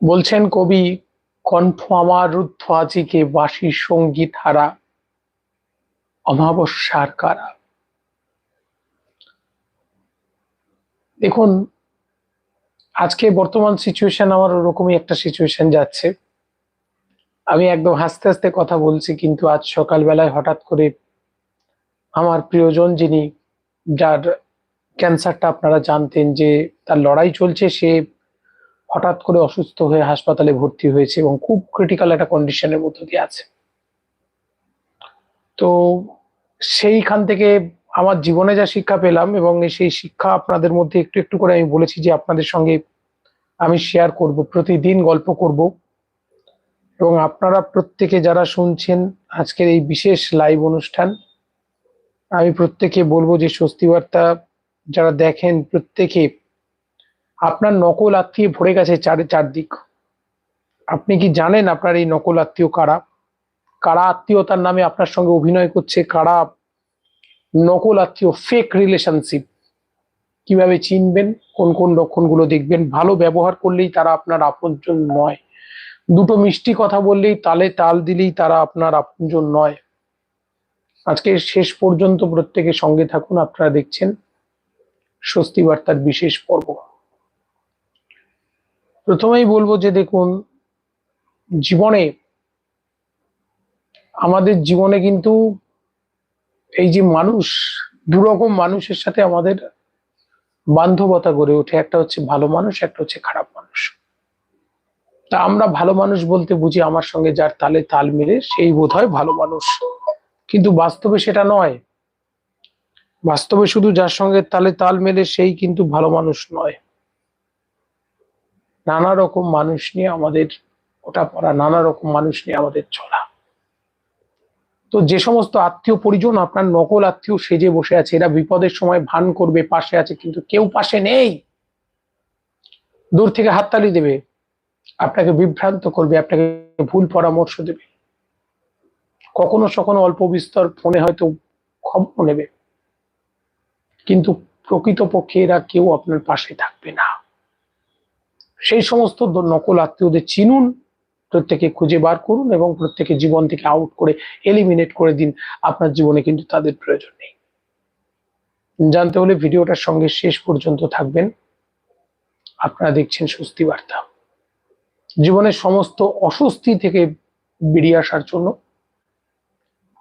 বলছেন কবি কণ্ঠ আমার রুদ্ধ আজিকে বাসি সংগীত হারা অমাবস্যার কারা? দেখুন, আজকে বর্তমান সিচুয়েশন আমার ওরকমই একটা সিচুয়েশন যাচ্ছে। আমি একদম হাসতে হাসতে কথা বলছি, কিন্তু আজ সকালবেলায় হঠাৎ করে আমার প্রিয়জন যিনি, যার ক্যান্সারটা আপনারা জানতেন যে তার লড়াই চলছে, সে হঠাৎ করে অসুস্থ হয়ে হাসপাতালে ভর্তি হয়েছে এবং খুব ক্রিটিক্যাল একটা কন্ডিশনের মধ্য দিয়ে আছে। তো সেইখান থেকে আমার জীবনে যা শিক্ষা পেলাম এবং সেই শিক্ষা আপনাদের মধ্যে একটু একটু করে আমি বলেছি যে আপনাদের সঙ্গে আমি শেয়ার করব, প্রতিদিন গল্প করব। এবং আপনারা প্রত্যেকে যারা শুনছেন আজকের এই বিশেষ লাইভ অনুষ্ঠান, আমি প্রত্যেকে বলব যে স্বস্তি বার্তা যারা দেখেন প্রত্যেকে আপনার নকল আত্মীয় ভরে গেছে চারে চারদিক। আপনি কি জানেন আপনার এই নকল আত্মীয় কারা? কারা আত্মীয়তার নামে আপনার সঙ্গে অভিনয় করছে? কারা নকল আত্মীয় ফেক রিলেশনশিপ কীভাবে চিনবেন? কোন কোন লক্ষণগুলো দেখবেন? ভালো ব্যবহার করলেই তারা আপনার আপনজন নয়। দুটো মিষ্টি কথা বললেই তালে তাল দিলেই তারা আপনার আপনজন নয়। আজকে শেষ পর্যন্ত প্রত্যেকের সঙ্গে থাকুন। আপনারা দেখছেন স্বস্তি বার্তার বিশেষ পর্ব। প্রথমেই বলব যে দেখুন, জীবনে, আমাদের জীবনে কিন্তু এই যে মানুষ, দুরকম মানুষের সাথে আমাদের বান্ধবতা গড়ে ওঠে। একটা হচ্ছে ভালো মানুষ, একটা হচ্ছে খারাপ মানুষ। তা আমরা ভালো মানুষ বলতে বুঝি আমার সঙ্গে যার তালে তাল মিলে, সেই বোধ হয় ভালো মানুষ। কিন্তু বাস্তবে সেটা নয়। বাস্তবে শুধু যার সঙ্গে তালে তাল মেলে, সেই কিন্তু ভালো মানুষ নয়। নানা রকম মানুষ নিয়ে আমাদের ওটা পড়া, নানা রকম মানুষ নিয়ে আমাদের চলা। তো যে সমস্ত আত্মীয় পরিজন, আপনার নকল আত্মীয় সেজে বসে আছে, এরা বিপদের সময় ভান করবে, পাশে আছে, কিন্তু কেউ পাশে নেই। দূর থেকে হাততালি দেবে, আপনাকে বিভ্রান্ত করবে, আপনাকে ভুল পরামর্শ দেবে। কখনো সখনো অল্প বিস্তর ফোনে হয়তো খবর নেবে। কিন্তু প্রকৃতপক্ষে এরা কেউ আপনার পাশে থাকবে না। সেই সমস্ত নকল আত্মীয়দের চিনুন প্রত্যেকে খুঁজে বার করুন এবং প্রত্যেকে জীবন থেকে আউট করে এলিমিনেট করে দিন। আপনার জীবনে কিন্তু তাদের প্রয়োজন নেই। জানতে হলে ভিডিওটার সঙ্গে শেষ পর্যন্ত থাকবেন। আপনারা দেখছেন স্বস্তি বার্তা। জীবনের সমস্ত অস্বস্তি থেকে বেরিয়ে আসার জন্য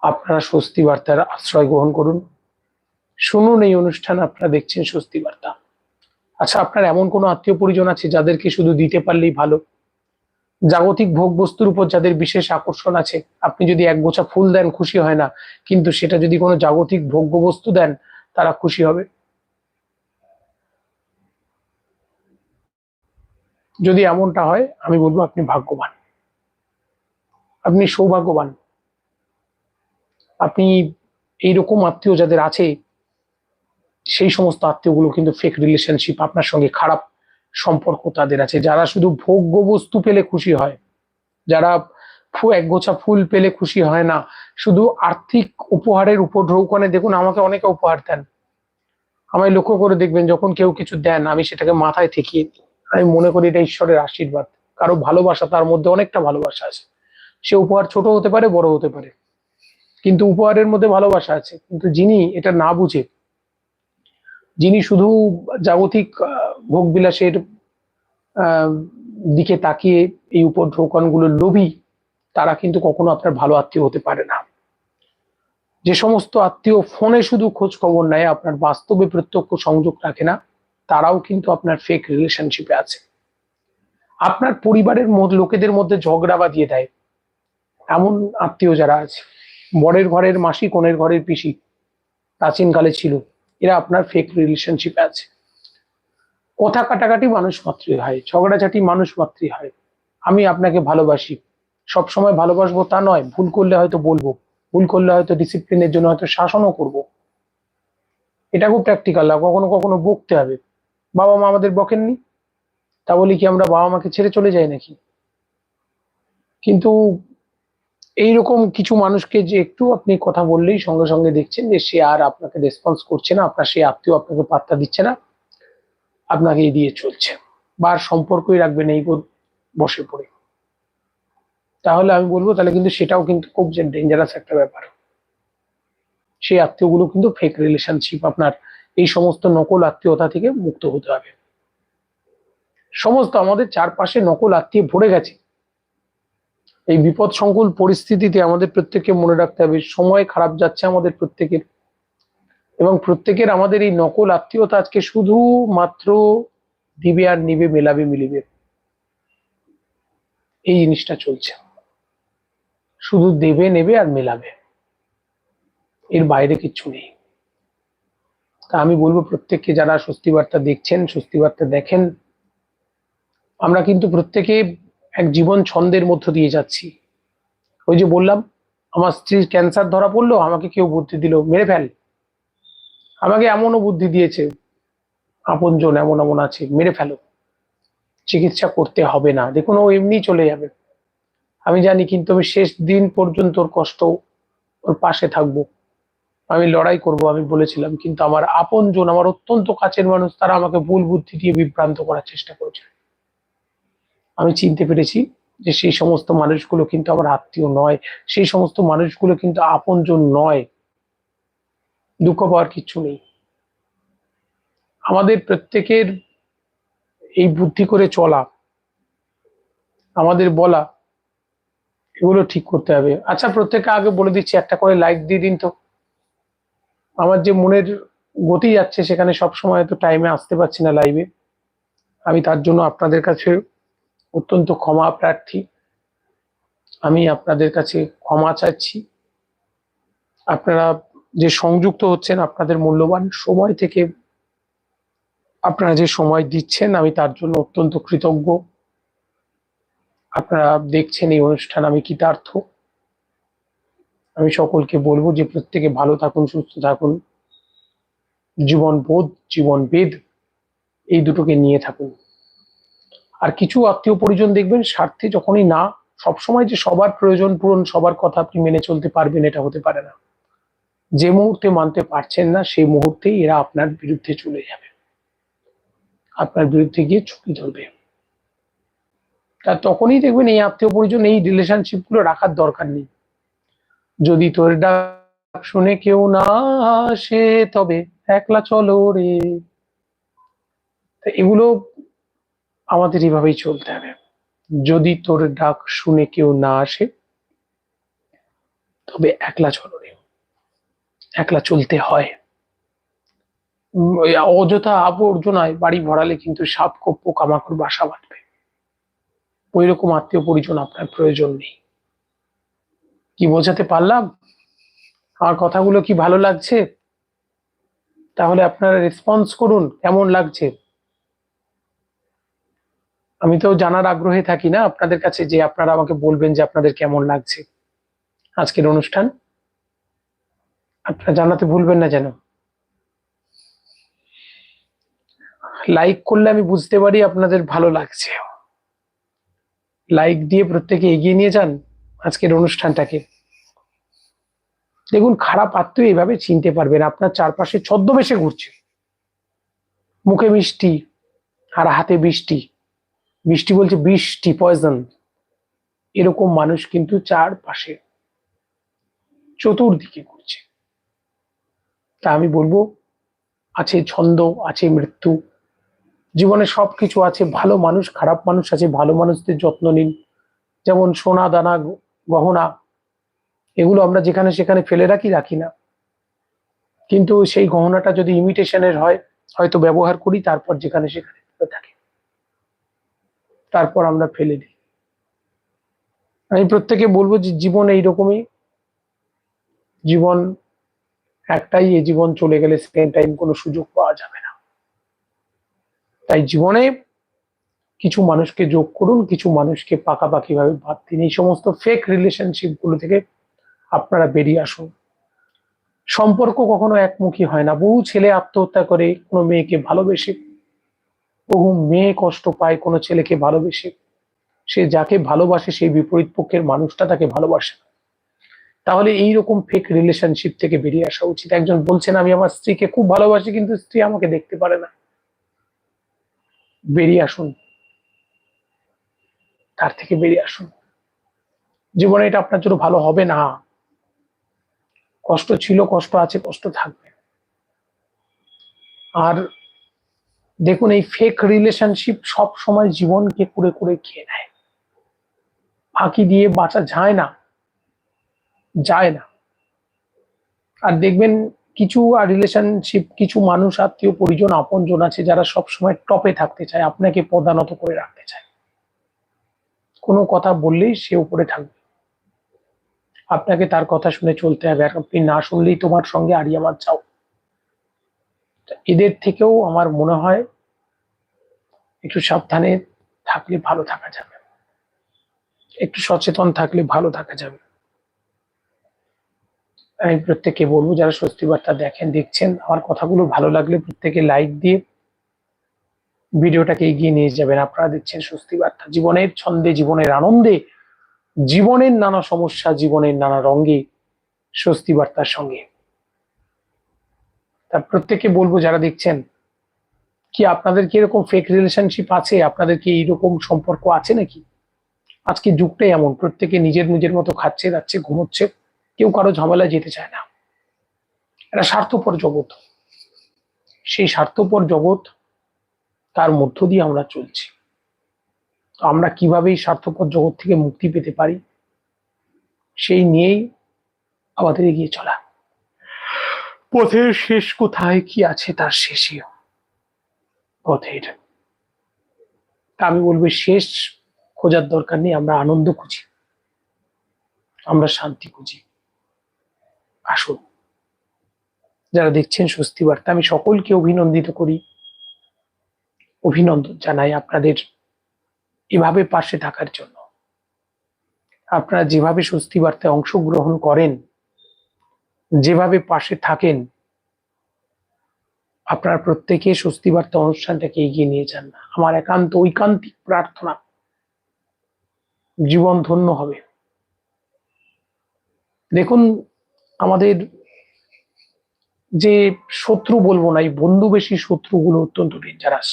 আপনারা স্বস্তি বার্তার আশ্রয় গ্রহণ করুন। শুনুন এই অনুষ্ঠান, আপনারা দেখছেন স্বস্তি বার্তা। আচ্ছা আপনার এমন কোনো আত্মীয় পরিজন আছে যাদেরকে শুধু দিতে পারলেই ভালো? জাগতিক ভোগ বস্তুর উপর যাদের বিশেষ আকর্ষণ আছে, আপনি যদি এক গোছা ফুল দেন, খুশি হয় না, কিন্তু সেটা যদি কোনো জাগতিক ভোগ্য বস্তু দেন, তারা খুশি হবে? যদি এমনটা হয়, আমি বলব আপনি ভাগ্যবান। আপনি সৌভাগ্যবান। আপনি এইরকম আত্মীয় যাদের আছে সেই সমস্ত আত্মীয়গুলো কিন্তু ফেক রিলেশনশিপ আপনার সঙ্গে খারাপ সম্পর্ক তাদের আছে। যারা শুধু ভোগ্য বস্তু পেলে খুশি হয়, যারা এক গোছা ফুল পেলে খুশি হয় না, শুধু আর্থিক উপহারের উপর ঢৌকানে দেখুন আমাকে অনেকে উপহার দেন। আমায় লক্ষ্য করে দেখবেন যখন কেউ কিছু দেন, আমি সেটাকে মাথায় দিই। আমি মনে করি এটা ঈশ্বরের আশীর্বাদ। কারও ভালোবাসা তার মধ্যে অনেকটা ভালোবাসা আছে। সে উপহার ছোট হতে পারে, বড় হতে পারে। কিন্তু উপহারের মধ্যে ভালোবাসা আছে। কিন্তু যিনি এটা না বুঝে যিনি শুধু জাগতিক ভোগ বিলাসের দিকে তাকিয়ে এই উপঢৌকনগুলো লোভী, তারা কিন্তু কখনো আপনার ভালো আত্মীয় হতে পারে না। যে সমস্ত আত্মীয় ফোনে শুধু খোঁজ খবর নেয়, আপনার বাস্তবে প্রত্যক্ষ সংযোগ রাখে না, তারাও কিন্তু আপনার ফেক রিলেশনশিপে আছে। আপনার পরিবারের লোকেদের মধ্যে ঝগড়া বাঁধিয়ে দেয়। এমন আত্মীয় যারা আছে, বরের ঘরের মাসি, কোনের ঘরের পিসি, প্রাচীনকালে ছিল। এরা আপনার ফেক রিলেশনশিপ আছে। কথা কাটাকাটি মানুষ মাত্রই হয়, ঝগড়াঝাটি মানুষ মাত্রই হয়। আমি আপনাকে ভালোবাসি। সব সময় ভালোবাসবো তা নয়, ভুল করলে হয়তো বলব, ভুল করলে হয়তো ডিসিপ্লিনের জন্য হয়তো শাসনও করব। এটা খুব প্র্যাকটিক্যাল না কখনো কখনো বকতে হবে। বাবা মা আমাদের বকেননি, তা বলি কি আমরা বাবা মাকে ছেড়ে চলে যাই নাকি? কিন্তু এইরকম কিছু মানুষকে যে একটু আপনি কথা বললেই সঙ্গে সঙ্গে দেখছেন যে সে আর আপনাকে রেসপন্স করছে না, আপনার সেই আত্মীয় আপনাকে পাত্তা দিচ্ছে না, আপনাকে এড়িয়ে চলছে। বা সম্পর্কই রাখবেন এই বসে পড়ে। তাহলে আমি বলব, তাহলে কিন্তু সেটাও কিন্তু খুব যে ডেঞ্জারাস একটা ব্যাপার। সেই আত্মীয়গুলো কিন্তু ফেক রিলেশনশিপ আপনার এই সমস্ত নকল আত্মীয়তা থেকে মুক্ত হতে হবে। সমস্ত আমাদের চারপাশে নকল আত্মীয় ভরে গেছে। এই বিপদ সংকুল পরিস্থিতিতে আমাদের প্রত্যেককে মনে রাখতে হবে, সময় খারাপ যাচ্ছে আমাদের প্রত্যেকের। এবং প্রত্যেকের আমাদের এই নকল আত্মীয়তা আজকে শুধু মাত্র দিবে আর নিবে, মেলাবে, মিলিবে। এই জিনিসটা চলছে। শুধু দেবে, নেবে আর মেলাবে। এর বাইরে কিচ্ছু নেই। তা আমি বলব প্রত্যেককে যারা স্বস্তি বার্তা দেখছেন স্বস্তি বার্তা দেখেন, আমরা কিন্তু প্রত্যেকে এক জীবন ছন্দের মধ্য দিয়ে যাচ্ছি। ওই যে বললাম, আমার স্ত্রীর ক্যান্সার ধরা পড়ল আমাকে কেউ বুদ্ধি দিল, মেরে ফেল। আমাকে এমনও বুদ্ধি দিয়েছে, আপনজন এমন এমন আছে, মেরে ফেলো। চিকিৎসা করতে হবে না, দেখুন ও এমনি চলে যাবে। আমি জানি কিন্তু আমি শেষ দিন পর্যন্ত ওর কষ্ট ওর পাশে থাকব। আমি লড়াই করব, আমি বলেছিলাম, কিন্তু আমার আপনজন, আমার অত্যন্ত কাছের মানুষ, তারা আমাকে ভুল বুদ্ধি দিয়ে বিভ্রান্ত করার চেষ্টা করেছে। আমি চিনতে পেরেছি যে সেই সমস্ত মানুষগুলো কিন্তু আমার আত্মীয় নয়। সেই সমস্ত মানুষগুলো কিন্তু আপনজন নয়। দুঃখ পাওয়ার কিচ্ছু নেই। আমাদের প্রত্যেকের এই বুদ্ধি করে চলা, আমাদের বলা, এগুলো ঠিক করতে হবে। আচ্ছা প্রত্যেককে আগে বলে দিচ্ছি, একটা করে লাইক দিয়ে দিন তো। আমার যে মনের গতি যাচ্ছে, সেখানে সব সময় তো টাইমে আসতে পারছি না লাইভে আমি তার জন্য আপনাদের কাছে অত্যন্ত ক্ষমা প্রার্থী। আমি আপনাদের কাছে ক্ষমা চাচ্ছি। আপনারা যে সংযুক্ত হচ্ছেন, আপনাদের মূল্যবান সময় থেকে আপনারা যে সময় দিচ্ছেন, আমি তার জন্য অত্যন্ত কৃতজ্ঞ। আপনারা দেখছেন এই অনুষ্ঠান, আমি কৃতার্থ। আমি সকলকে বলব যে প্রত্যেকে ভালো থাকুন, সুস্থ থাকুন। জীবন বোধ, জীবন বেদ, এই দুটোকে নিয়ে থাকুন। আর কিছু আত্মীয় পরিজন দেখবেন স্বার্থে যখনই না, সবসময় যে সবার প্রয়োজন পূরণ, সবার কথা আপনি মেনে চলতে পারবেন এটা হতে পারে না। যে মুহূর্তে মানতে পারছেন না, সেই মুহূর্তেই এরা আপনার বিরুদ্ধে চলে যাবে। আপনার বিরুদ্ধে গিয়ে ছুটি ধরবে। তা তখনই দেখবেন এই আত্মীয় পরিজন, এই রিলেশনশিপগুলো রাখার দরকার নেই। যদি তোর ডাক শুনে কেউ না আসে, তবে একলা চলো রে। এগুলো আমাদের এভাবেই চলতে হবে। যদি তোর ডাক শুনে কেউ না আসে, তবে একলা চলো রে। একলা চলতে হয়। অযথা আবর্জনায় বাড়ি ভরালে কিন্তু সাপ কোপ পোকামাকড় বাসা বাঁধবে। ওই রকম আত্মীয় পরিজন আপনার প্রয়োজন নেই। কি বোঝাতে পারলাম? আমার কথাগুলো কি ভালো লাগছে? তাহলে আপনারা রেসপন্স করুন, কেমন লাগছে? আমি তো জানার আগ্রহে থাকি না আপনাদের কাছে যে আপনারা আমাকে বলবেন যে আপনাদের কেমন লাগছে আজকের অনুষ্ঠান। আপনারা জানাতে ভুলবেন না যেন। লাইক করলে আমি বুঝতে পারি আপনাদের ভালো লাগছে। লাইক দিয়ে প্রত্যেকে এগিয়ে নিয়ে যান আজকের অনুষ্ঠানটাকে। দেখুন, খারাপ আত্মীয় এইভাবে চিনতে পারবেন আপনার চারপাশে ছদ্মবেশে ঘুরছে। মুখে মিষ্টি আর হাতে বৃষ্টি। বৃষ্টি বলছে, বৃষ্টি পয়জন এরকম মানুষ কিন্তু চারপাশে চতুর্দিকে ঘুরছে। তা আমি বলব, আছে ছন্দ, আছে মৃত্যু। জীবনে সবকিছু আছে, ভালো মানুষ, খারাপ মানুষ আছে, ভালো মানুষদের যত্ন নিন। যেমন সোনা, দানা গহনা, এগুলো আমরা যেখানে সেখানে ফেলে রাখি রাখি না। কিন্তু সেই গহনাটা যদি ইমিটেশনের হয়, হয়তো ব্যবহার করি, তারপর যেখানে সেখানে থাকে। তারপর আমরা ফেলে দিই। আমি প্রত্যেকে বলব যে জীবন এইরকমই। জীবন একটাই এই জীবন চলে গেলে সেকেন্ড টাইম কোনো সুযোগ পাওয়া যাবে না। তাই জীবনে কিছু মানুষকে যোগ করুন, কিছু মানুষকে পাকাপাকি ভাবে বাদ দিন। এই সমস্ত ফেক রিলেশনশিপগুলো থেকে আপনারা বেরিয়ে আসুন। সম্পর্ক কখনো একমুখী হয় না। বহু ছেলে আত্মহত্যা করে, কোনো মেয়েকে ভালোবেসে বহু মেয়ে কষ্ট পায় কোনো ছেলেকে ভালোবেসে। সে যাকে ভালোবাসে সেই বিপরীত পক্ষের মানুষটা তাকে ভালোবাসে তাহলে এই রকম ফেক রিলেশনশিপ থেকে বেরিয়ে আসা উচিত। একজন বলছেন, আমি আমার স্ত্রীকে খুব ভালোবাসি, কিন্তু স্ত্রী আমাকে দেখতে পারে না। বেরিয়ে আসুন। তার থেকে বেরিয়ে আসুন। জীবনে এটা আপনার জন্য ভালো হবে না। কষ্ট ছিল, কষ্ট আছে, কষ্ট থাকবে। আর দেখুন, এই ফেক রিলেশনশিপ সব সময় জীবনকে কুড়ে কুড়ে খেয়ে নেয়। ফাঁকি দিয়ে বাঁচা যায় না যায় না। আর দেখবেন, কিছু আর রিলেশনশিপ কিছু মানুষ, আত্মীয়, পরিজন, আপনজন আছে যারা সব সময় টপে থাকতে চায়, আপনাকে প্রধানত করে রাখতে চায়। কোনো কথা বললেই সে উপরে থাকবে। আপনাকে তার কথা শুনে চলতে হবে। আর আপনি না শুনলেই তোমার সঙ্গে চাও তা এদের থেকেও আমার মনে হয় একটু সাবধানে থাকলে ভালো থাকা যাবে। একটু সচেতন থাকলে ভালো থাকা যাবে। আমি প্রত্যেককে বলব, যারা স্বস্তি বার্তা দেখেন, দেখছেন, আমার কথাগুলো ভালো লাগলে প্রত্যেকে লাইক দিয়ে ভিডিওটাকে এগিয়ে নিয়ে যাবেন। আপনারা দেখছেন স্বস্তি বার্তা জীবনের ছন্দে, জীবনের আনন্দে, জীবনের নানা সমস্যা, জীবনের নানা রঙে স্বস্তি বার্তার সঙ্গে। তা প্রত্যেকে বলব যারা দেখছেন, কি আপনাদের কি এরকম ফেক রিলেশনশিপ আছে? আপনাদের কি এইরকম সম্পর্ক আছে নাকি? আজকে যুগটাই এমন, প্রত্যেকে নিজের নিজের মতো খাচ্ছে, যাচ্ছে, ঘুমোচ্ছে, কেউ কারও ঝামেলায় যেতে চায় না। এটা স্বার্থপর জগৎ। সেই স্বার্থপর জগৎ তার মধ্য দিয়ে আমরা চলছি। তো আমরা কীভাবে স্বার্থপর জগৎ থেকে মুক্তি পেতে পারি? সেই নিয়েই আমাদের এগিয়ে চলা। পথের শেষ কোথায় কি আছে তার শেষে পথের। আমি বলব শেষ খোঁজার দরকার নেই, আমরা আনন্দ খুঁজি। আমরা শান্তি খুঁজি। আসুন। যারা দেখছেন স্বস্তি বার্তা, আমি সকলকে অভিনন্দিত করি। অভিনন্দন জানাই আপনাদের এভাবে পাশে থাকার জন্য। আপনারা যেভাবে স্বস্তি বার্তায় অংশগ্রহণ করেন যেভাবে পাশে থাকেন, আপনারা প্রত্যেকে স্বস্তি বার্তা অনুষ্ঠানটাকে এগিয়ে নিয়ে যান আমার একান্ত ঐকান্তিক প্রার্থনা, জীবন ধন্য হবে। দেখুন, আমাদের যে শত্রু বলব না, এই বন্ধু বেশি শত্রুগুলো অত্যন্ত ডেঞ্জারাস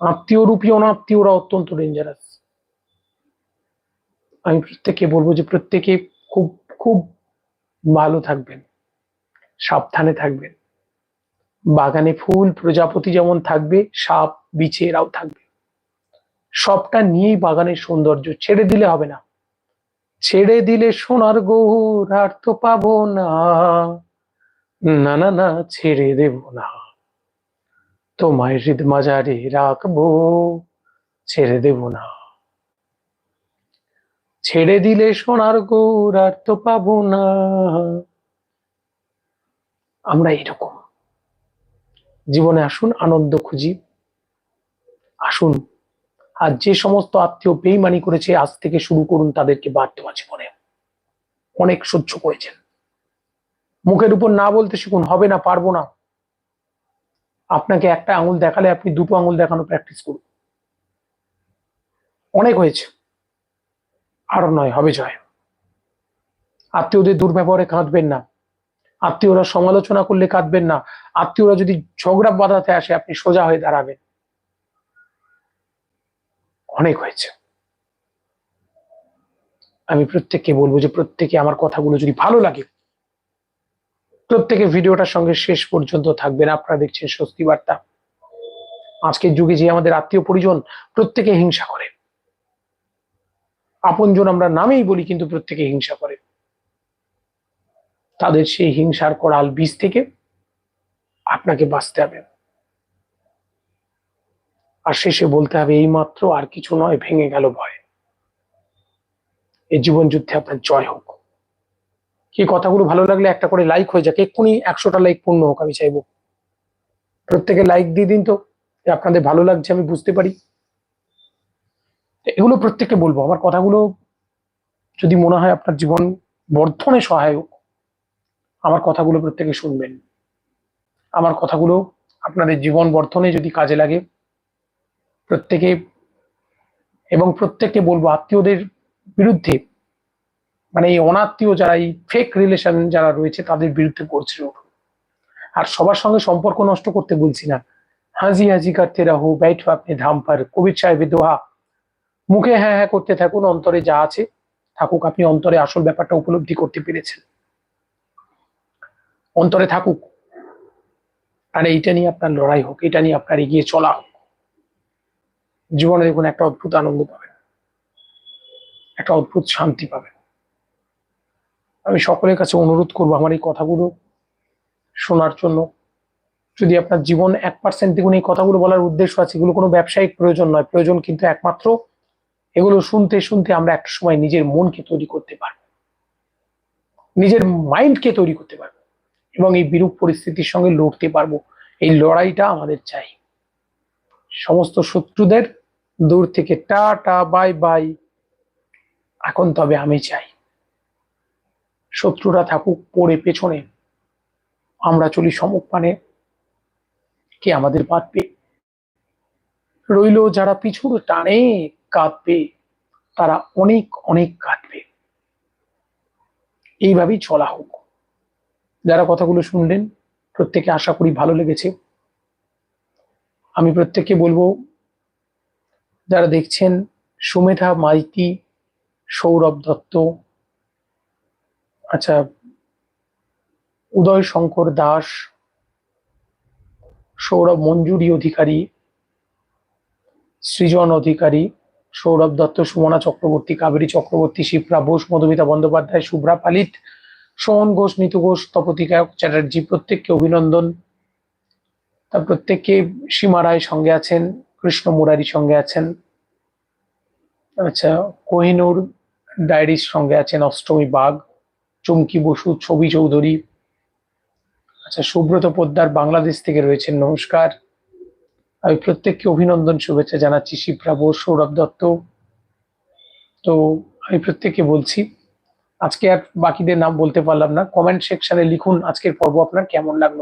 আত্মীয় রূপী অনাত্মীয়রা অত্যন্ত ডেঞ্জারাস আমি প্রত্যেককে বলব যে, প্রত্যেকে খুব খুব ভালো থাকবেন, সাবধানে থাকবেন। বাগানে ফুল, প্রজাপতি যেমন থাকবে, সাপ বিছে এরাও থাকবে। সবটা নিয়েই বাগানের সৌন্দর্য ছেড়ে দিলে হবে না। ছেড়ে দিলে সোনার গৌর আর তো পাবো না। না না না, ছেড়ে দেব না। তোমায় হৃদ মাজারে রাখব, ছেড়ে দেব না। ছেড়ে দিলে সোনার গৌর আর তো পাবো না। আমরা এরকম জীবনে আসুন, আনন্দ খুঁজি। আসুন। আর যে সমস্ত আত্মীয় বেইমানি করেছে, আজ থেকে শুরু করুন তাদেরকে বাদ দেওয়া জীবনে অনেক সহ্য করেছেন। মুখের উপর না বলতে শিখুন, হবে না, পারব না। আপনাকে একটা আঙুল দেখালে আপনি দুটো আঙুল দেখানো প্র্যাকটিস করুন। অনেক হয়েছে। আরও নয়, হবে জয়। আত্মীয়দের দুর্ব্যবহারে কাঁদবেন না। আত্মীয়রা সমালোচনা করলে কাঁদবেন না। আত্মীয়রা যদি ঝগড়া বাঁধাতে আসে, আপনি সোজা হয়ে দাঁড়াবেন। অনেক হয়েছে। আমি প্রত্যেককে বলব যে প্রত্যেকে আমার কথাগুলো যদি ভালো লাগে প্রত্যেকে ভিডিওটার সঙ্গে শেষ পর্যন্ত থাকবেন। আপনারা দেখছেন স্বস্তি বার্তা আজকের যুগে যে আমাদের আত্মীয় পরিজন, প্রত্যেকে হিংসা করে। আপনজন আমরা নামেই বলি, কিন্তু প্রত্যেকে হিংসা করে। তাদের সেই হিংসার করাল বীজ থেকে আপনাকে বাঁচতে হবে। আর শেষে বলতে হবে এই মাত্র আর কিছু নয়, ভেঙে গেল ভয়। এই জীবন যুদ্ধে আপনার জয় হোক। কি কথাগুলো ভালো লাগলে একটা করে লাইক হয়ে যাক। এক্ষুনি একশোটা লাইক পূর্ণ হোক, আমি চাইব। প্রত্যেকে লাইক দিয়ে দিন তো। আপনাদের ভালো লাগছে, আমি বুঝতে পারি। এগুলো প্রত্যেককে বলব। আমার কথাগুলো যদি মনে হয় আপনার জীবন বর্ধনে সহায়ক, আমার কথাগুলো প্রত্যেকে শুনবেন। আমার কথাগুলো আপনাদের জীবন বর্ধনে যদি কাজে লাগে, প্রত্যেকে এবং প্রত্যেককে বলব, আত্মীয়দের বিরুদ্ধে মানে এই অনাত্মীয় যারা, এই ফেক রিলেশন যারা রয়েছে, তাদের বিরুদ্ধে করছে আর সবার সঙ্গে সম্পর্ক নষ্ট করতে বলছি না। হাজি হাজি কাটতে হো ব্যাট আপনি ধাম্পার কবির সাহেবের দোহা মুখে হ্যাঁ হ্যাঁ করতে থাকুন, অন্তরে যা আছে থাকুক। আপনি অন্তরে আসল ব্যাপারটা উপলব্ধি করতে পেরেছেন। অন্তরে থাকুক। আর এইটা নিয়ে আপনার লড়াই হোক, এটা নিয়ে আপনার এগিয়ে চলা হোক। জীবনে দেখুন, একটা অদ্ভুত আনন্দ পাবেন। একটা অদ্ভুত শান্তি পাবেন। আমি সকলের কাছে অনুরোধ করব আমার এই কথাগুলো শোনার জন্য। যদি আপনার জীবন এক পার্সেন্ট দেখুন, এই কথাগুলো বলার উদ্দেশ্য আছে, এগুলো কোনো ব্যবসায়িক প্রয়োজন নয়। প্রয়োজন কিন্তু একমাত্র এগুলো শুনতে শুনতে আমরা একটা সময় নিজের মনকে তৈরি করতে পারব। নিজের মাইন্ডকে তৈরি করতে পারব এবং এই বিরূপ পরিস্থিতির সঙ্গে লড়তে পারব। এই লড়াইটা আমাদের চাই। সমস্ত শত্রুদের দূর থেকে টা টা বাই বাই এখন তবে আমি চাই, শত্রুরা থাকুক পড়ে পেছনে। আমরা চলি সমপানে কে আমাদের বাঁধবে রইল যারা পিছুর টানে। কাঁদবে, তারা অনেক অনেক কাঁদবে। এইভাবেই চলা হোক। যারা কথাগুলো শুনলেন, প্রত্যেকে আশা করি ভালো লেগেছে। আমি প্রত্যেককে বলব, যারা দেখছেন, সুমেধা মাইতি, সৌরভ দত্ত আচ্ছা উদয় শঙ্কর দাস, সৌরভ মঞ্জুরি অধিকারী, সৃজন অধিকারী সৌরভ দত্ত, সুমনা চক্রবর্তী, কাবেরী চক্রবর্তী, শিপ্রা বোস, মধুমিতা বন্দ্যোপাধ্যায়, শুভ্রা পালিত, সোহন ঘোষ, নিতু ঘোষ তপতিকা চ্যাটার্জি, প্রত্যেককে অভিনন্দন। তার প্রত্যেককে সীমা রায় সঙ্গে আছেন, কৃষ্ণ মুরারি সঙ্গে আছেন। আচ্ছা কোহিনুর ডায়েরির সঙ্গে আছেন অষ্টমী বাঘ, চুমকি বসু, ছবি চৌধুরী। আচ্ছা সুব্রত পোদ্দার বাংলাদেশ থেকে রয়েছেন, নমস্কার। আমি প্রত্যেককে অভিনন্দন, শুভেচ্ছা জানাচ্ছি, শিপ্রা বোস, সৌরভ দত্ত। তো আমি প্রত্যেককে বলছি, আজকে আর বাকিদের নাম বলতে পারলাম না। কমেন্ট সেকশনে লিখুন আজকের পর্ব আপনার কেমন লাগল।